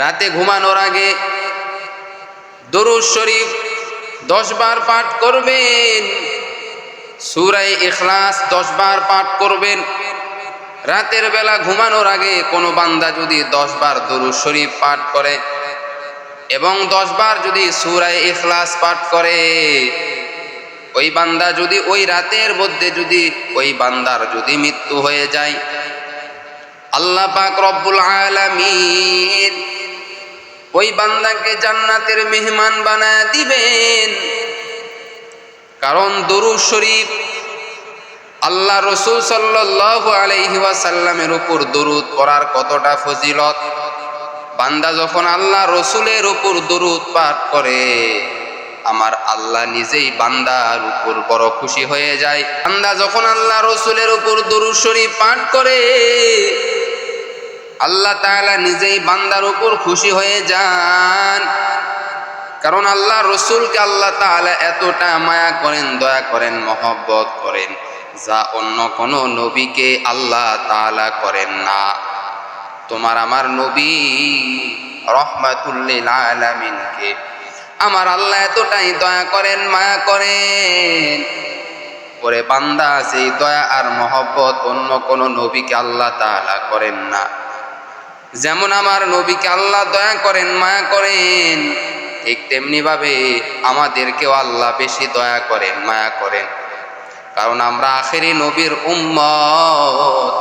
রাতে ঘুমানোর আগে দরুদ শরীফ দশ বার পাঠ করবেন সুরাই ইখলাস দশ বার পাঠ করবেন। রাতের বেলা ঘুমানোর আগে কোনো বান্দা যদি দশ বার দরুদ শরীফ পাঠ করে এবং দশ বার যদি সুরাই ইখলাস পাঠ করে, ওই বান্দা যদি ওই রাতের মধ্যে যদি ওই বান্দার যদি মৃত্যু হয়ে যায়। আল্লাহ পাক রব্বুল আলামিন ওই বান্দাকে জান্নাতের মেহমান বানায় দিবেন। কারণ দরুদ শরীফ আল্লাহ রসুল সাল্লাহ আলাইহি ওয়াসাল্লামের উপর দরুদ পড়ার কতটা ফজিলত? বান্দা যখন আল্লাহ রসুলের উপর দরুদ পাঠ করে, আমার আল্লাহ নিজেই বান্দার উপর বড় খুশি হয়ে যায়। বান্দা যখন আল্লাহ রসুলের উপর দরুদ শরীফ পাঠ করে আল্লাহ তাআলা নিজেই বান্দার উপর খুশি হয়ে যান। কারণ আল্লাহ রসুলকে আল্লাহ তাআলা এতটা মায়া করেন, দয়া করেন, মহব্বত করেন, যা অন্য কোনো নবীকে আল্লাহ তাআলা করেন না। তোমার আমার নবী রহমাতুল্লিল আলামিনকে আমার আল্লাহ এতটাই দয়া করেন, মায়া করেন। ওরে বান্দা, সেই দয়া আর মহব্বত অন্য কোনো নবীকে আল্লাহ তাআলা করেন না। যেমন আমার নবীকে আল্লাহ দয়া করেন, মায়া করেন, ঠিক তেমনি ভাবে আমাদেরকেও আল্লাহ বেশি দয়া করেন, মায়া করেন। কারণ আমরা আখেরি নবীর উম্মত,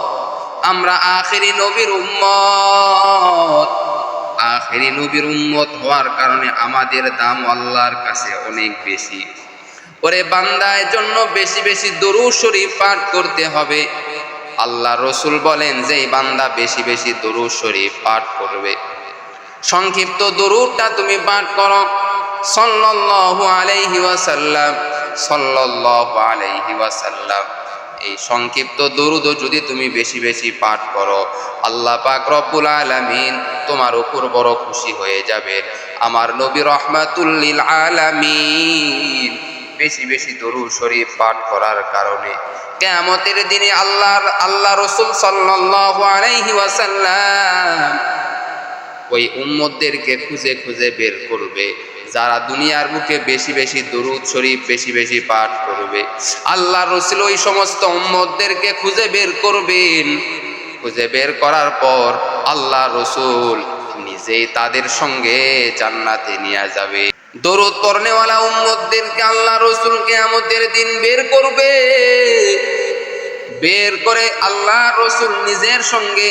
আমরা আখেরি নবীর উম্মত। আখেরি নবীর উম্মত হওয়ার কারণে আমাদের দাম আল্লাহর কাছে অনেক বেশি। ওরে বান্দায় জন্য বেশি বেশি দরু শরীফ পাঠ করতে হবে। আল্লাহ রসুল বলেন যে এই বান্দা বেশি বেশি দরু শরীফ পাঠ করবে। সংক্ষিপ্ত দরুদটা তুমি পাঠ করো। সাল্লাল্লাহু আলাইহি ওয়াসাল্লাম, সাল্লাল্লাহু আলাইহি ওয়াসাল্লাম। এই সংক্ষিপ্ত দরুদও যদি তুমি বেশি বেশি পাঠ করো, আল্লাহ পাক রব্বুল আলামিন তোমার উপর বড় খুশি হয়ে যাবে। আমার নবী রহমাতুল্লিল আলামিন। বেশি বেশি দরুদ শরীফ পাঠ করার কারণে কেয়ামতের দিনে আল্লাহর, আল্লাহ রসুল সাল্লাল্লাহু ওই উম্মতদেরকে খুঁজে খুঁজে বের করবে, যারা দুনিয়ার বুকে বেশি বেশি দরুদ শরীফ, বেশি বেশি পাঠ করবে। আল্লাহ রসুল ওই সমস্ত উম্মতদেরকে খুঁজে বের করবেন। খুঁজে বের করার পর আল্লাহ রসুল নিজেই তাদের সঙ্গে জান্নাতে নিয়ে যাবে। দরুদ পড়নেওয়ালা উম্মতদেরকে আল্লাহ রসুলকে আমাদের দিন বের করবে। বের করে আল্লাহ রসুল নিজের সঙ্গে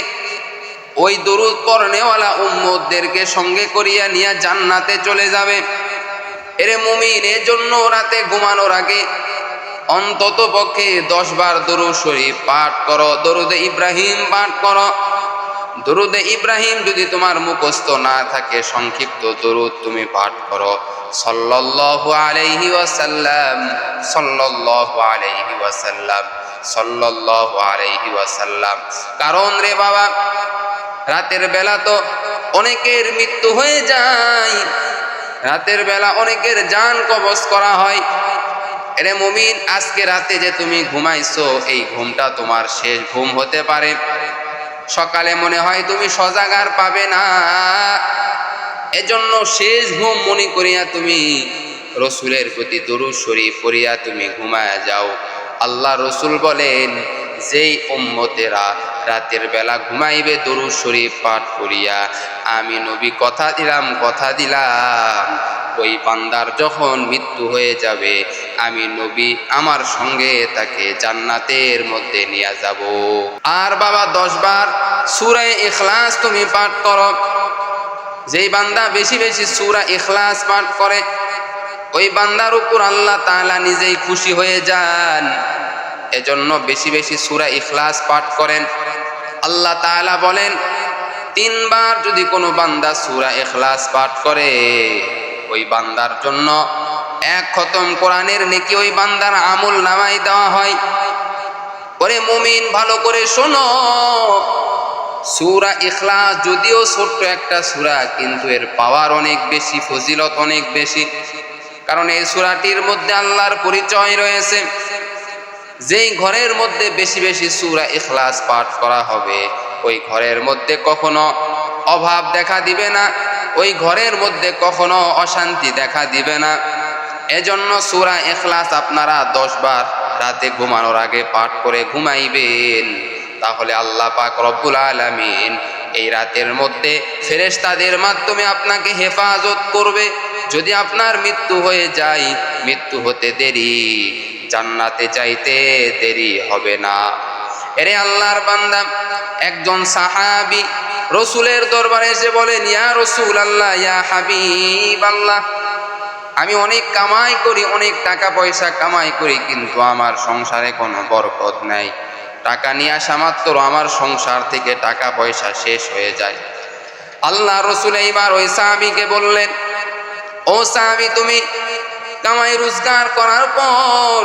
ওই দরুদ পড়নেওয়ালা উম্মতদেরকে সঙ্গে করিয়া নিয়ে জান্নাতে চলে যাবে। এরে মুমিন, এজন্য রাতে ঘুমানোর আগে অন্তত পক্ষে দশ বার দরুদ শরীফ পাঠ করো, দরুদে ইব্রাহিম পাঠ করো। দরুদে ইব্রাহিম যদি তোমার মুখস্থ না থাকে, সংক্ষিপ্ত দরুদ তুমি পাঠ করো। সাল্লাল্লাহু আলাইহি ওয়াসাল্লাম, সাল্লাল্লাহু আলাইহি ওয়াসাল্লাম, সাল্লাল্লাহু আলাইহি ওয়াসাল্লাম। কারণ রে বাবা, রাতের বেলা তো অনেকের মৃত্যু হয়ে যায়। রাতের বেলা অনেকের জান কবজ করা হয়। এরে মুমিন, আজকে রাতে যে তুমি ঘুমাইছো, এই ঘুমটা তোমার শেষ ঘুম হতে পারে। সকালে মনে হয় তুমি সজাগার পাবে না। এজন্য শেষ ঘুম মনে করিয়া তুমি রসুলের প্রতি দরুদ শরীফ পড়িয়া তুমি ঘুমায়া যাও। আল্লাহ রসুল বলেন, যেই উম্মতেরা রাতের বেলা ঘুমাইবে, দরুদ শরীফ পাঠ করিয়া, আমি নবী কথা দিলাম কথা দিলাম। ওই বান্দার যখন মৃত্যু হয়ে যাবে, আমি নবী আমার সঙ্গে তাকে জান্নাতের মধ্যে নিয়ে যাব। আর বাবা, দশ বার সুরায় ইখলাস তুমি পাঠ করো। যেই বান্দা বেশি বেশি সুরা এখলাস পাঠ করে, ওই বান্দার উপর আল্লাহ তাআলা নিজেই খুশি হয়ে যান। এজন্য বেশি বেশি সুরা ইখলাস পাঠ করেন। আল্লাহ তাআলা বলেন, তিনবার যদি কোনো বান্দা সুরা এখলাস পাঠ করে ওই বান্দার জন্য এক খতম কোরআনের নেকি ওই বান্দার আমল নামাই দেওয়া হয়। ওরে মুমিন, ভালো করে শোনো। সুরা ইখলাস যদিও ছোট্ট একটা সুরা, কিন্তু এর পাওয়ার অনেক বেশি, ফজিলত অনেক বেশি। কারণ এই সুরাটির মধ্যে আল্লাহর পরিচয় রয়েছে। যেই ঘরের মধ্যে বেশি বেশি সুরা ইখলাস পাঠ করা হবে, ওই ঘরের মধ্যে কখনো অভাব দেখা দিবে না। ওই ঘরের মধ্যে কখনো অশান্তি দেখা দিবে না। এজন্য সুরা এখলাস আপনারা দশ বার রাতে ঘুমানোর আগে পাঠ করে ঘুমাইবেন। তাহলে আল্লাহ পাক রব্বুল আলামিন এই রাতের মধ্যে ফেরেশতাদের মাধ্যমে আপনাকে হেফাজত করবে। যদি আপনার মৃত্যু হয়ে যায়, মৃত্যু হতে দেরি, জান্নাতে যাইতে দেরি হবে না। এরে আল্লাহর বান্দা, একজন সাহাবি রসুলের দরবারে এসে বলেন, ইয়া রসুল আল্লাহ ইয়া হাবিব আল্লাহ আমি অনেক কামাই করি, অনেক টাকা পয়সা কামাই করি, কিন্তু আমার সংসারে কোনো বরকত নাই। টাকা নিয়ে আসা মাত্র আমার সংসার থেকে টাকা পয়সা শেষ হয়ে যায়। আল্লাহ রসুল এইবার ওই সাহাবিকে বললেন, ও সাহাবি, তুমি কামাই রোজগার করার পর,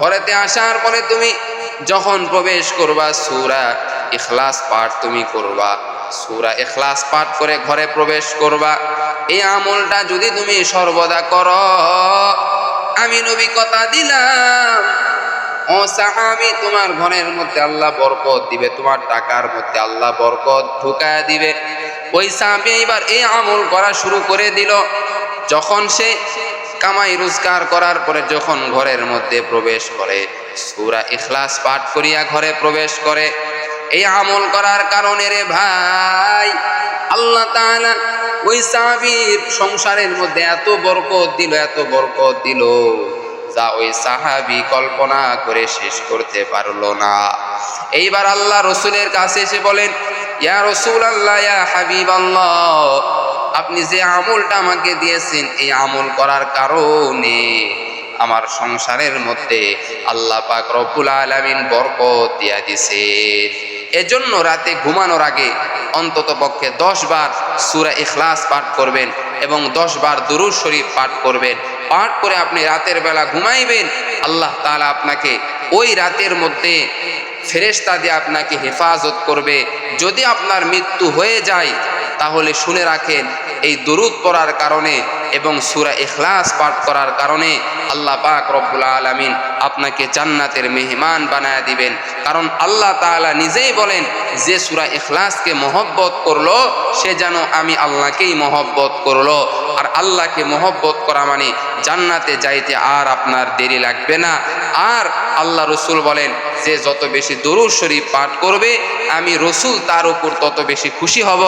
ঘরেতে আসার পরে তুমি যখন প্রবেশ করবা, সুরা ইখলাস পাঠ তুমি করবা। সুরা এখলাস পাঠ করে ঘরে প্রবেশ করবা। এই আমলটা যদি তুমি সর্বদা করো, আমি নবী কথা দিলাম। ও সাহাবি, তোমার ঘরের মধ্যে আল্লাহ বরকত দিবে, তোমার টাকার মধ্যে আল্লাহ বরকত ঢুকায় দিবে। ওই সাহাবি এবার এই আমল করা শুরু করে দিল। যখন সে কামাই রোজগার করার পরে যখন ঘরের মধ্যে প্রবেশ করে, সুরা ইখলাস পাঠ করিয়া ঘরে প্রবেশ করে এই আমল করার কারণে রে ভাই, আল্লাহ ওই সাহাবীর সংসারের মধ্যে এত বরকত দিল, এত বরকত দিল যা ওই সাহাবি কল্পনা করে শেষ করতে পারল না। এইবার আল্লাহ রসুলের কাছে এসে বলেন, ইয়া রসুল আল্লাহ ইয়া হাবিব আল্লাহ আপনি যে আমলটা আমাকে দিয়েছেন এই আমল করার কারণে আমার সংসারের মধ্যে আল্লাহ পাক রব্বুল আলামিন বরকত দিয়া দিছে এজন্য রাতে ঘুমানোর আগে অন্তত পক্ষে দশ বার সুরা ইখলাস পাঠ করবেন এবং দশ বার দুরুদ শরীফ পাঠ করবেন। পাঠ করে আপনি রাতের বেলা ঘুমাইবেন, আল্লাহ তালা আপনাকে ওই রাতের মধ্যে ফেরেস্তা দিয়ে আপনাকে হেফাজত করবে। যদি আপনার মৃত্যু হয়ে যায় তাহলে শুনে রাখেন, এই দরুদ পড়ার কারণে এবং সুরা এখলাস পাঠ করার কারণে আল্লাহ পাক রব্বুল আলামিন আপনাকে জান্নাতের মেহমান বানায় দিবেন। কারণ আল্লাহ তাআলা নিজেই বলেন, যে সুরা এখলাসকে মহব্বত করল, সে যেন আমি আল্লাহকেই মহব্বত করল। আর আল্লাহকে মহব্বত করা মানে জান্নাতে যাইতে আর আপনার দেরি লাগবে না। আর আল্লাহ রসুল বলেন যে যত বেশি দরুদ শরীফ পাঠ করবে, আমি রসুল তার উপর তত বেশি খুশি হব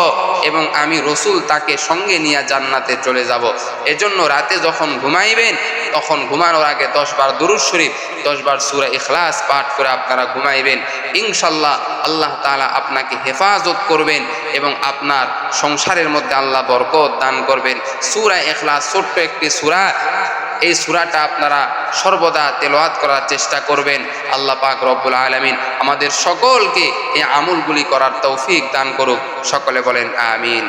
এবং আমি রসুল তাকে সঙ্গে নিয়ে জান্নাতে চলে যাব। এজন্য রাতে যখন ঘুমাইবেন, তখন ঘুমানোর আগে দশ বার দরুদ শরীফ দশ বার সুরা ইখলাস পাঠ করে আপনারা ঘুমাইবেন। ইনশাল্লাহ আল্লাহ তাআলা আপনাকে হেফাজত করবেন এবং আপনার সংসারের মধ্যে আল্লাহ বরকত দান করবেন। সুরা ইখলাস ছোট্ট একটি সুরা এই সুরাটা আপনারা সর্বদা তেলোয়াত করার চেষ্টা করবেন, আল্লাহ পাক রব্বুল আলমিন আমাদের সকলকে এই আমলগুলি করার তৌফিক দান করুক। সকলে বলেন, আমিন।